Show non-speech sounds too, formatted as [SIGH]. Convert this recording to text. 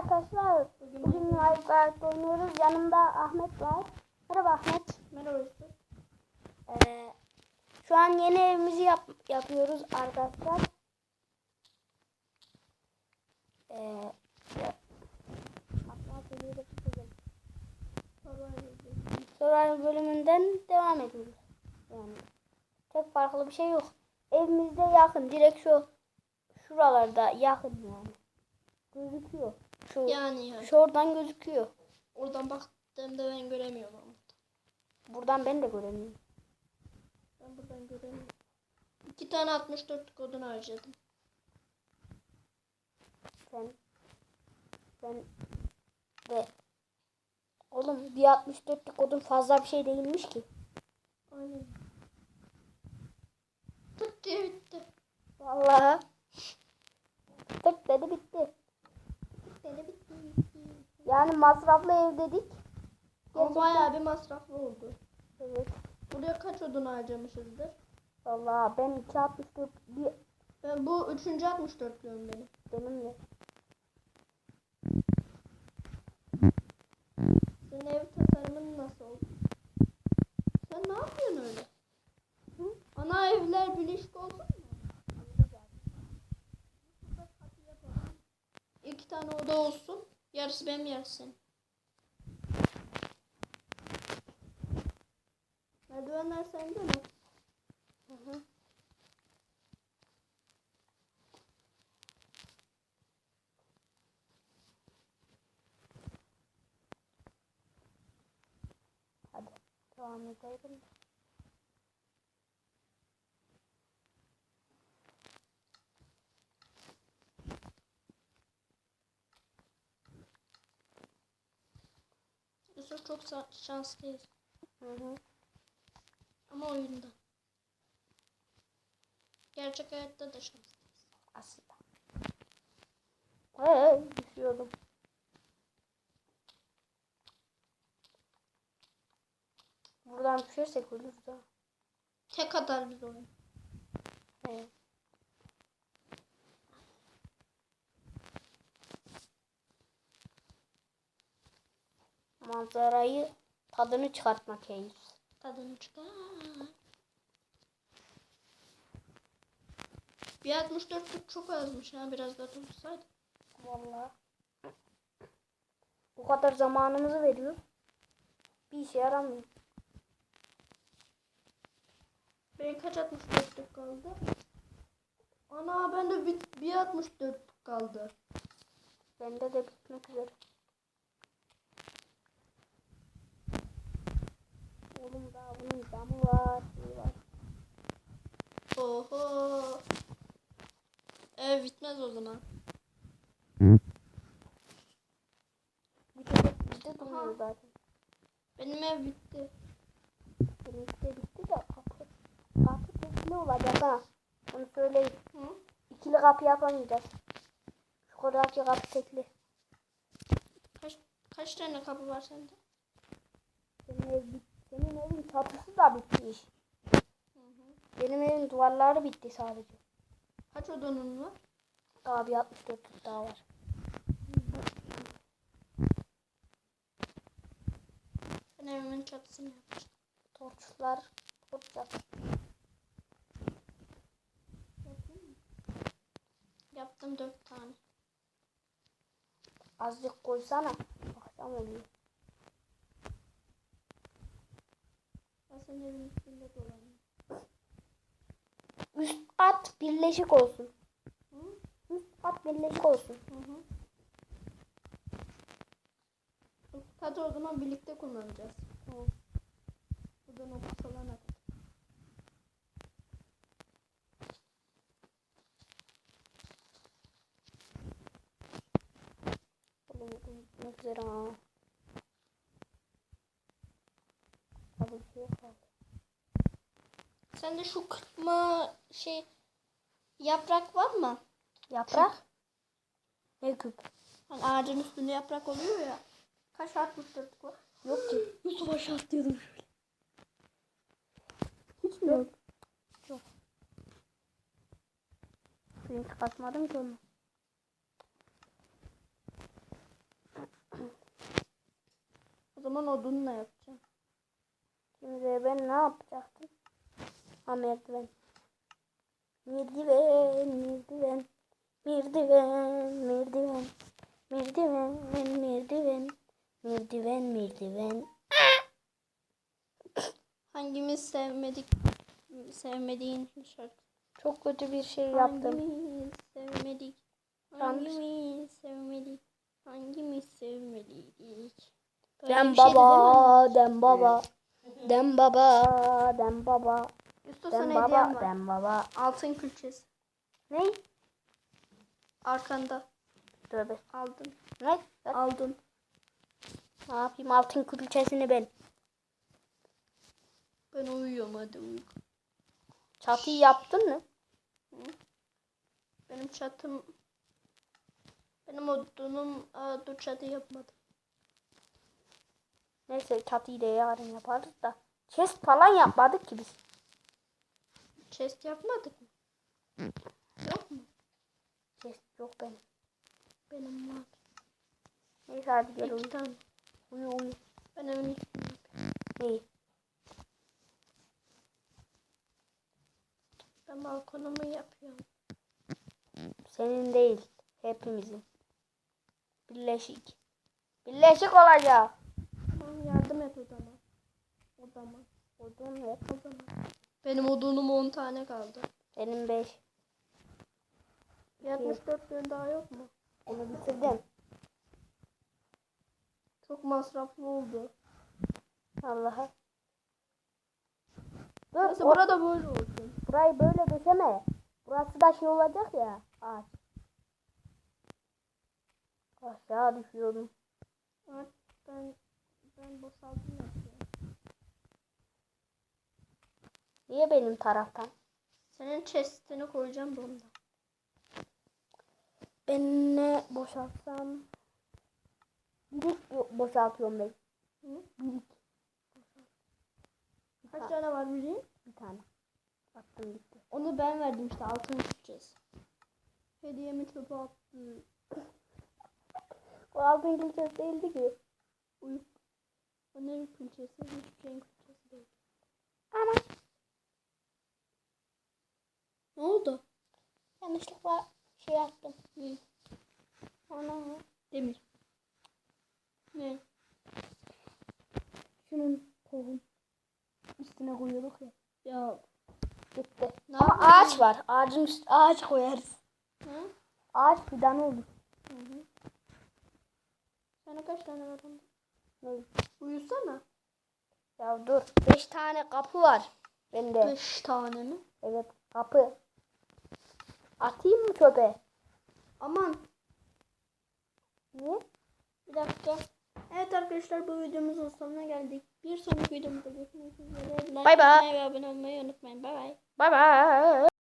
arkadaşlar. Bugün Bugün Minecraft oynuyoruz. Yanımda Ahmet var. Merhaba Ahmet. Merhaba Yusuf. Ee, şu an yeni evimizi yap yapıyoruz arkadaşlar. Ee. Survival bölümünden devam ediyoruz. Yani çok farklı bir şey yok. Evimizde yakın. Direkt şu şuralarda yakın yani. Gözüküyor. Şu Yani ya. şuradan gözüküyor. Oradan baktığımda ben göremiyorum ama. Buradan ben de göremiyorum. Ben buradan göremiyorum. İki tane 64 kodunu harcadım. Sen sen de oğlum bir 64'lük kodun fazla bir şey değilmiş ki. Aynen. Tık diye bitti. Vallahi. Tık dedi bitti. Tık dedi bitti. bitti. Yani masraflı ev dedik. Ama bayağı bir masraflı oldu. Evet. Buraya kaç odun harcamışızdır? Vallahi ben 264 bir Ben bu üçüncü 64 diyorum benim. benimle. Senin ev tasarımın nasıl oldu? Sen ne yapıyorsun öyle? Hı? Ana evler birleşik olsun mu? Oda olsun. Yarısı benim yarısı senin. Merdivenler sende mi? Hı hı. Hadi devam edelim. Yusuf çok şanslıyız. Hı hı. Ama oyunda. Gerçek hayatta da şanslıyız. Aslında. Hey, düşüyordum. Buradan düşersek ölürüz ha. Tek atar biz oyun. He. Manzarayı tadını çıkartmak keyif. Tadını çıkar. Bir 64'lük çok azmış ha biraz daha tutsaydı. Vallahi. Bu kadar zamanımızı veriyor. Bir işe yaramıyor. Benim kaç 64'lük kaldı? Ana bende bir, bir 64'lük kaldı. Bende de bitmek üzere. Oğlum daha bunun camı var. şeyi var. Oho. Ev bitmez o zaman. Durmuyor Aha. zaten. Benim ev bitti. Benimki de bitti de kapı. Kapı tekli olacak ha. Onu söyleyeyim. Hı? İkili kapı yapamayacağız. Şu kadarki kapı tekli. Kaç, kaç tane kapı var sende? Senin, ev bit Senin evin çatısı da bitmiş. Hı hı. Benim evin duvarları bitti sadece. Kaç odanın var? Daha bir 64 daha var. Ben evimin çatısını yapacağım. Torçlar. Torç? Yaptım dört tane. Azıcık koysana. Akşam oluyor. Evin üstünde dolanıyorum. Üst kat birleşik olsun. Hı? Üst kat birleşik olsun. Hı hı. Hadi o zaman birlikte kullanacağız. Tamam. Buradan okuş olana kadar. Oğlum üzere ha. Hadi bir şey kaldı. Sende şu kırpma şey yaprak var mı? Yaprak. Ne küp? Hani ağacın üstünde yaprak oluyor ya. Kaç atmıştırdık var? Yok ki. Yusuf aşağı atlıyordum şöyle. Hiç mi yok? Yok. Ben hiç kasmadım ki onu. O zaman odunla yapacağım. Şimdi ben ne yapacaktım? Ha merdiven. Merdiven, merdiven. Merdiven, merdiven. Merdiven, merdiven. Merdiven, merdiven. [COUGHS] Hangimiz sevmedik sevmediğin şarkı? Çok kötü bir şey yaptım. Hangimiz sevmedik? Hangimiz sevmedik? Hangimiz sevmedik? Böyle bir Dem baba, dem baba. Dem baba, dem baba. Yusuf Dem sana hediyem baba, var. dem baba. Altın külçesi. Ne? Arkanda. Tövbe. Aldın. Ne? Aldın. Ne yapayım altın külçesini ben. Ben uyuyorum hadi uyu. Çatıyı yaptın mı? Benim çatım benim odunum Aa, dur çatı yapmadım. Neyse çatıyı da yarın yaparız da. Chest falan yapmadık ki biz. Chest yapmadık mı? Yok mu? Chest yok benim. Benim var. Neyse hadi gel uyu. tane. Uyu uyu. Ben evin üstünde yapıyorum. İyi. Ben balkonumu yapıyorum. Senin değil. Hepimizin. Birleşik. Birleşik olacak. Tamam yardım et odama. Odama. Odun ver. Odama. Benim odunum 10 tane kaldı. Benim 5. 74 gün daha yok mu? Onu bitirdim. Çok masraflı oldu. Allah'a. Dur. Neyse o- burada böyle olsun. burayı böyle döşeme. Burası da şey olacak ya. Ağaç. Aşağı düşüyorum. Evet, ben ben boşaltım yapıyorum. Niye benim taraftan? Senin chest'ini koyacağım da ondan. Ben ne boşaltsam? Birik yo- boşaltıyorum ben. Hı? Birik. Kaç tane var bileyim? Bir tane. Attım gitti. Onu ben verdim işte altın külçesi. Hediyemi çöpe attı. O altın külçesi değildi ki. Uyup. O ne bir külçesi? Hiçbir şeyin külçesi değil. Ama Ne oldu? yanlışlıkla şey yaptım. Ne? Ana. Demir. Ne? Şunun tohum. Üstüne koyuyorduk ya. Ya Gitti. Ne Ama ağaç var. Ağacın üstü ağaç koyarız. Hı? Ağaç fidanı olur. Hı hı. Sana kaç tane var onda? Ne? Uyusana. Ya dur. Beş tane kapı var. Bende. Beş tane mi? Evet kapı. Atayım mı çöpe? Aman Niye? bir dakika. Evet arkadaşlar bu videomuzun sonuna geldik. Bir sonraki videomuzda görüşmek üzere. Like Bay bay. abone olmayı unutmayın. Bay bay. Bay bay.